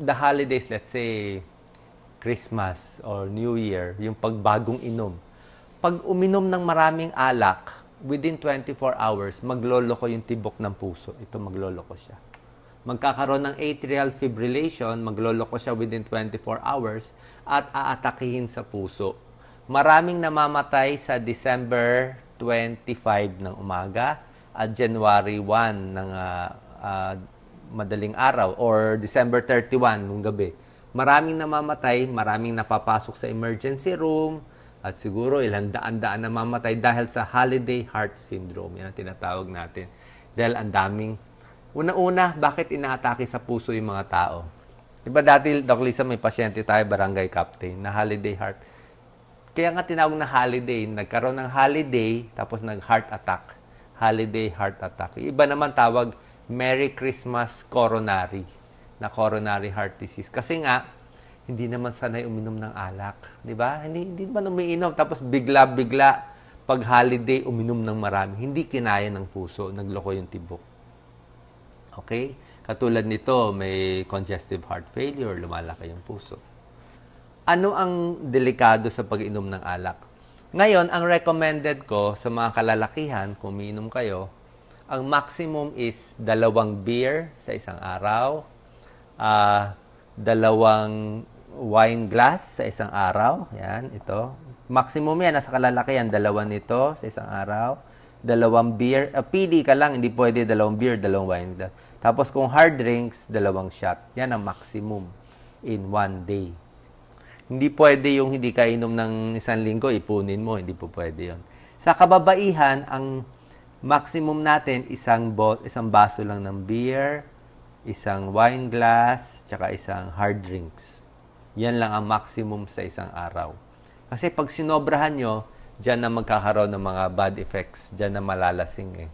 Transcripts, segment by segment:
the holidays, let's say, Christmas or New Year, yung pagbagong inom. Pag uminom ng maraming alak, within 24 hours, magloloko yung tibok ng puso. Ito magloloko siya. Magkakaroon ng atrial fibrillation, magloloko siya within 24 hours at aatakihin sa puso. Maraming namamatay sa December 25 ng umaga at January 1 ng ah, ah, madaling araw or December 31 ng gabi. Maraming namamatay, maraming napapasok sa emergency room, at siguro ilang daan-daan namamatay dahil sa holiday heart syndrome. Yan ang tinatawag natin. Dahil ang daming... Una-una, bakit inaatake sa puso yung mga tao? Diba dati, Doc Lisa, may pasyente tayo, barangay captain, na holiday heart. Kaya nga tinawag na holiday, nagkaroon ng holiday, tapos nag-heart attack. Holiday heart attack. Iba naman tawag, Merry Christmas coronary, na coronary heart disease. Kasi nga, hindi naman sanay uminom ng alak. Di ba? Hindi, hindi naman umiinom. Tapos bigla-bigla, pag holiday, uminom ng marami. Hindi kinaya ng puso. Nagloko yung tibok. Okay? Katulad nito, may congestive heart failure, lumalaki yung puso. Ano ang delikado sa pag-inom ng alak? Ngayon, ang recommended ko sa mga kalalakihan, kung kayo, ang maximum is dalawang beer sa isang araw, ah, dalawang wine glass sa isang araw. Yan, ito. Maximum yan, nasa kalalakihan, dalawa nito sa isang araw. Dalawang beer. Uh, pili ka lang, hindi pwede dalawang beer, dalawang wine glass. Tapos kung hard drinks, dalawang shot. Yan ang maximum in one day. Hindi pwede yung hindi ka inom ng isang linggo, ipunin mo. Hindi po pwede yon. Sa kababaihan, ang maximum natin, isang, bo- isang baso lang ng beer, isang wine glass, tsaka isang hard drinks. Yan lang ang maximum sa isang araw. Kasi pag sinobrahan nyo, dyan na magkakaroon ng mga bad effects. Dyan na malalasing eh.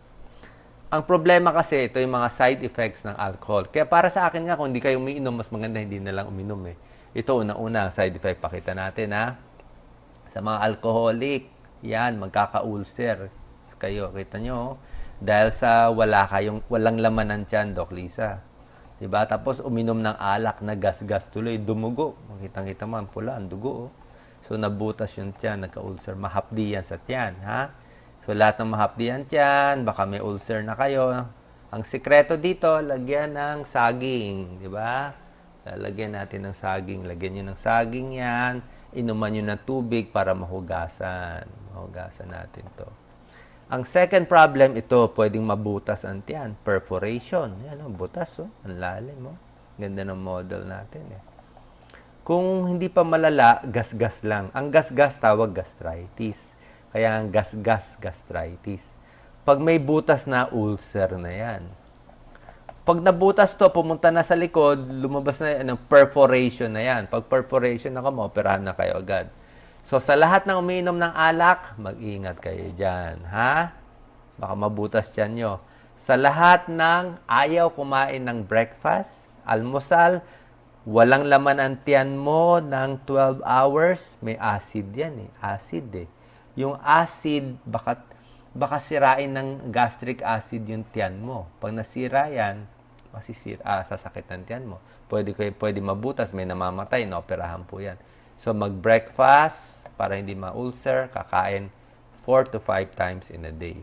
Ang problema kasi, ito yung mga side effects ng alcohol. Kaya para sa akin nga, kung hindi kayo umiinom, mas maganda hindi na lang uminom eh. Ito, una-una, side effect, pakita natin ha. Sa mga alcoholic, yan, magkaka-ulcer kayo. Kita nyo, oh. dahil sa wala kayong, walang laman ng tiyan, Doc Lisa. Diba? Tapos uminom ng alak na gas-gas tuloy, dumugo. Makitang-kita mo, ang pula, ang dugo. Oh. So, nabutas yung tiyan, nagka-ulcer. Mahapdi yan sa tiyan, ha? So, lahat ng mahapdi yan tiyan, baka may ulcer na kayo. Ang sikreto dito, lagyan ng saging, di ba? Lalagyan natin ng saging. Lagyan nyo ng saging yan. Inuman nyo ng tubig para mahugasan. Mahugasan natin to. Ang second problem, ito, pwedeng mabutas ang tiyan. Perforation. Yan, oh, butas, oh. Ang lalim, oh. Ganda ng model natin, eh. Kung hindi pa malala, gas-gas lang. Ang gas-gas tawag gastritis. Kaya ang gas-gas, gastritis. Pag may butas na, ulcer na yan. Pag nabutas to, pumunta na sa likod, lumabas na yan, perforation na yan. Pag perforation na ka, maoperahan na kayo agad. So, sa lahat ng umiinom ng alak, mag-ingat kayo dyan, ha? Baka mabutas dyan nyo. Sa lahat ng ayaw kumain ng breakfast, almusal, walang laman ang tiyan mo ng 12 hours, may acid yan eh. Acid eh. Yung acid, baka, baka sirain ng gastric acid yung tiyan mo. Pag nasira yan, masisira, ah, sasakit ang tiyan mo. Pwede, pwede mabutas, may namamatay, naoperahan po yan. So, mag-breakfast para hindi ma-ulcer, kakain 4 to 5 times in a day.